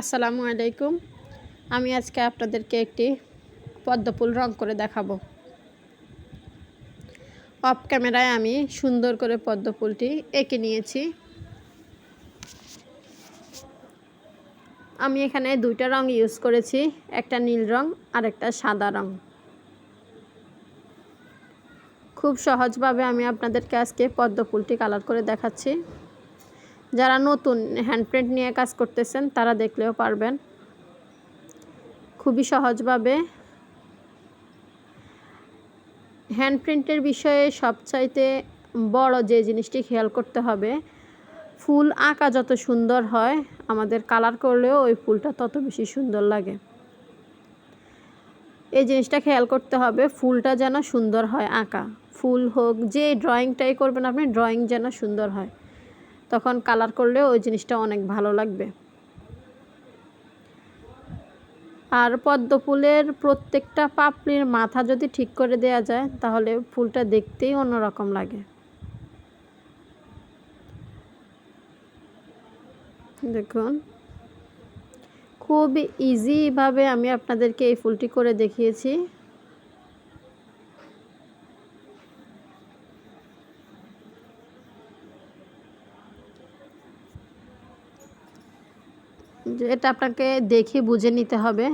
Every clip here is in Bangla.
আসসালামু আলাইকুম। আমি আজকে আপনাদেরকে একটি পদ্মফুল রং করে দেখাবো। অফ ক্যামেরায় আমি সুন্দর করে পদ্মফুলটি এঁকে নিয়েছি। আমি এখানে দুইটা রং ইউজ করেছি, একটা নীল রং আর একটা সাদা রং। খুব সহজভাবে আমি আপনাদেরকে আজকে পদ্মফুলটি কালার করে দেখাচ্ছি। যারা নতুন হ্যান্ড প্রিন্ট নিয়ে কাজ করতেছেন, তারা দেখলেও পারবেন। খুবই সহজভাবে হ্যান্ড প্রিন্টের বিষয়ে সবচাইতে বড় যে জিনিসটি খেয়াল করতে হবে, ফুল আঁকা যত সুন্দর হয়, আমাদের কালার করলেও ওই ফুলটা তত বেশি সুন্দর লাগে। এই জিনিসটা খেয়াল করতে হবে, ফুলটা যেন সুন্দর হয় আঁকা। ফুল হোক, যে ড্রয়িংটাই করবেন আপনি ড্রয়িং যেন সুন্দর হয়। তখন কালার করলে ওই জিনিসটা অনেক ভালো লাগবে। আর পদ্ম ফুলের প্রত্যেকটা পাপড়ির মাথা যদি ঠিক করে দেয়া যায়, তাহলে ফুলটা দেখতেই অন্যরকম লাগে। দেখুন খুব ইজিভাবে আমি আপনাদেরকে এই ফুলটি করে দেখিয়েছি। এটা আপনাকে দেখে বুঝে নিতে হবে।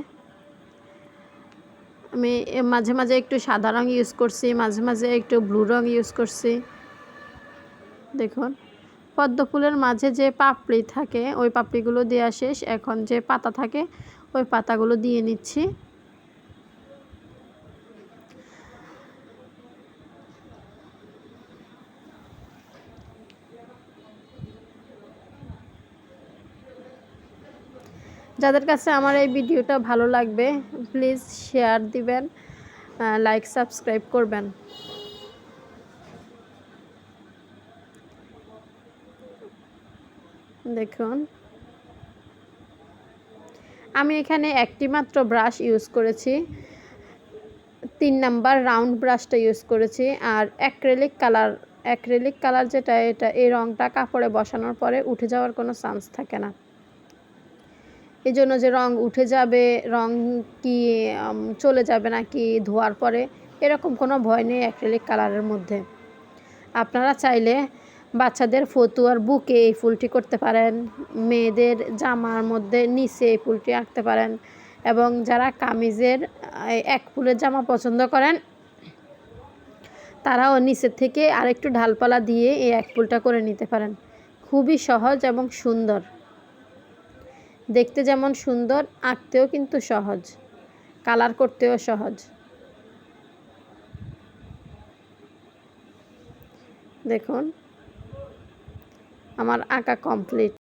আমি মাঝে মাঝে একটু সাদা রঙ ইউজ করছি, মাঝে মাঝে একটু ব্লু রঙ ইউজ করছি। দেখুন, পদ্ম ফুলের মাঝে যে পাপড়ি থাকে, ওই পাপড়িগুলো দেওয়া শেষ। এখন যে পাতা থাকে, ওই পাতাগুলো দিয়ে নিচ্ছি। যাদের কাছে আমার এই ভিডিওটা ভালো লাগবে প্লিজ শেয়ার দিবেন লাইক সাবস্ক্রাইব করবেন। দেখুন। আমি এখানে একটি মাত্র ব্রাশ ইউজ করেছি। তিন নাম্বার রাউন্ড ব্রাশটা ইউজ করেছি। আর অ্যাক্রেলিক কালার অ্যাক্রেলিক কালার যেটা, এটা এই রঙটা কাপড়ে বসানোর পরে উঠে যাওয়ার কোনো চান্স থাকে না। এই জন্য যে রং উঠে যাবে, রং কি চলে যাবে নাকি ধোয়ার পরে, এরকম কোনো ভয় নেই অ্যাক্রেলিক কালারের মধ্যে। আপনারা চাইলে বাচ্চাদের ফতুয়ার বুকে এই ফুলটি করতে পারেন, মেয়েদের জামার মধ্যে নিচে এই ফুলটি আঁকতে পারেন এবং যারা কামিজের এক ফুলের জামা পছন্দ করেন, তারাও নিচের থেকে আরেকটু ঢালপালা দিয়ে এই এক ফুলটা করে নিতে পারেন। খুবই সহজ এবং সুন্দর। দেখতে যেমন সুন্দর আঁকতেও কিন্তু সহজ। কালার করতেও সহজ। দেখুন আমার আঁকা কমপ্লিট